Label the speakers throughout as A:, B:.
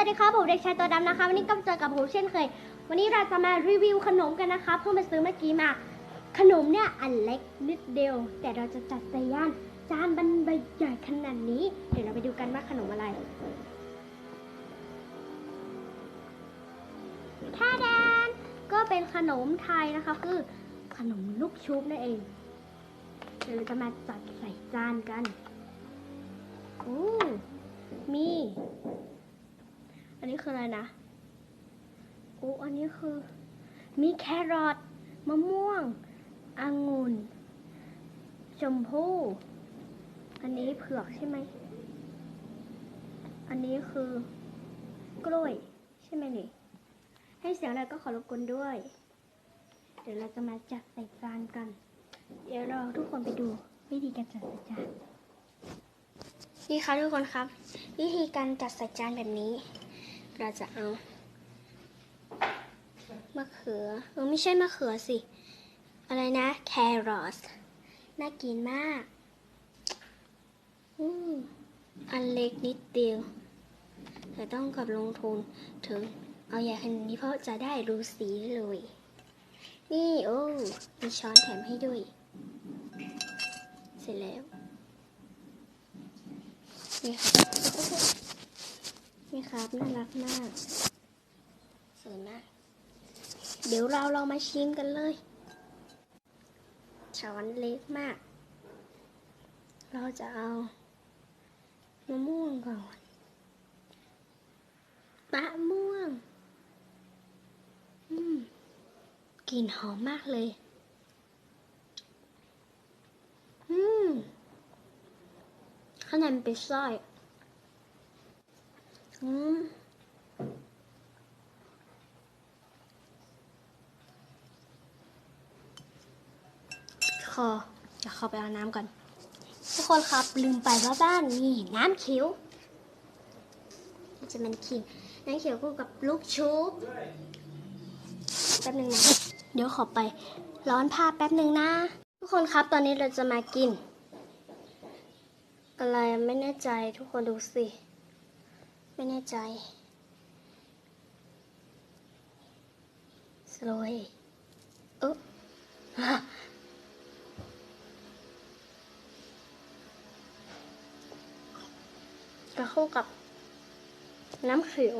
A: วัสดีครับผมเด็กชายตัวดำนะคะ วันนี้ก็เจอกับผมเช่นเคย วันนี้เราจะมารีวิวขนมกันนะคะเพิ่งไปซื้อเมื่อกี้มา ขนมเนี่ยอันเล็กนิดเดียว แต่เราจะจัดใส่ย่านจานบันใบใหญ่ขนาดนี้ เดี๋ยวเราไปดูกันว่าขนมอะไรท่าแดนก็เป็นขนมไทยนะคะ คือขนมลูกชุบนั่นเองเดี๋ยวเราจะมาจัดใส่จานกันโอ้มี อันนี้คืออะไรนะโอ้อันนี้คือ มีแครอทมะม่วงองุ่นชมพู่อันนี้เผือกใช่ไหม อันนี้คือกล้วยใช่ไหมนี่ ให้เสียงอะไรก็ขอรบกวนด้วย เดี๋ยวเราจะมาจัดใส่จานกัน เดี๋ยวเราทุกคนไปดูวิธีการจัดใส่จาน นี่ค่ะทุกคนครับ วิธีการจัดใส่จานแบบนี้ เราจะเอามะเขือเออไม่ใช่มะเขือสิ อะไรนะ แครอทน่ากินมาก อืมอันเล็กนิดเดียว แต่ต้องกับลงทุนถึง เอาใหญ่ขนาดนี้เพราะจะได้รู้สีเลย นี่โอ้มีช้อนแถมให้ด้วย เสร็จแล้ว นี่ครั ครับ น่ารักมากสวยมากเดี๋ยวเราลองมาชิมกันเลย ช้อนเล็กมาก เราจะเอามะม่วงก่อนมะม่วง อืมกลิ่นหอมมากเลย อืมข้างในมันเป็นสร้อย อืมคอเดี๋ยวเข้าไปเอาน้ำก่อน ทุกคนครับลืมไปว่าบ้านมีน้ำเขียวจะมันขีดน้ำเขียวคู่กับลูกชุบแป๊บหนึ่งนะ เดี๋ยวขอไปร้อนผ้าแป๊บหนึ่งนะ ทุกคนครับตอนนี้เราจะมากิน อะไรไม่แน่ใจทุกคนดูสิ ไม่แน่ใจสโลยเอ๊ะจะเข้ากับน้ำเขียว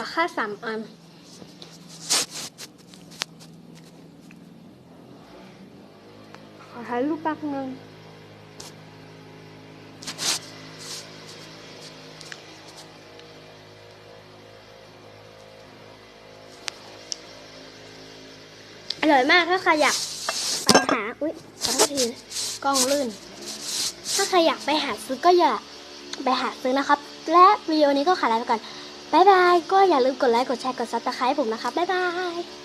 A: ราคาสามอัน ขอถ่ายรูปแป๊บนึงอร่อยมากถ้าใครอยากไปหา อุ้ยขอโทษทีกล้องลื่น ถ้าใครอยากไปหาซื้อก็อย่าไปหาซื้อนะครับ และวิดีโอนี้ก็ขอลาไปก่อน บ๊ายบาย ก็อย่าลืมกดไลค์ กดแชร์ กดซับสไครต์ผมนะครับ บ๊ายบาย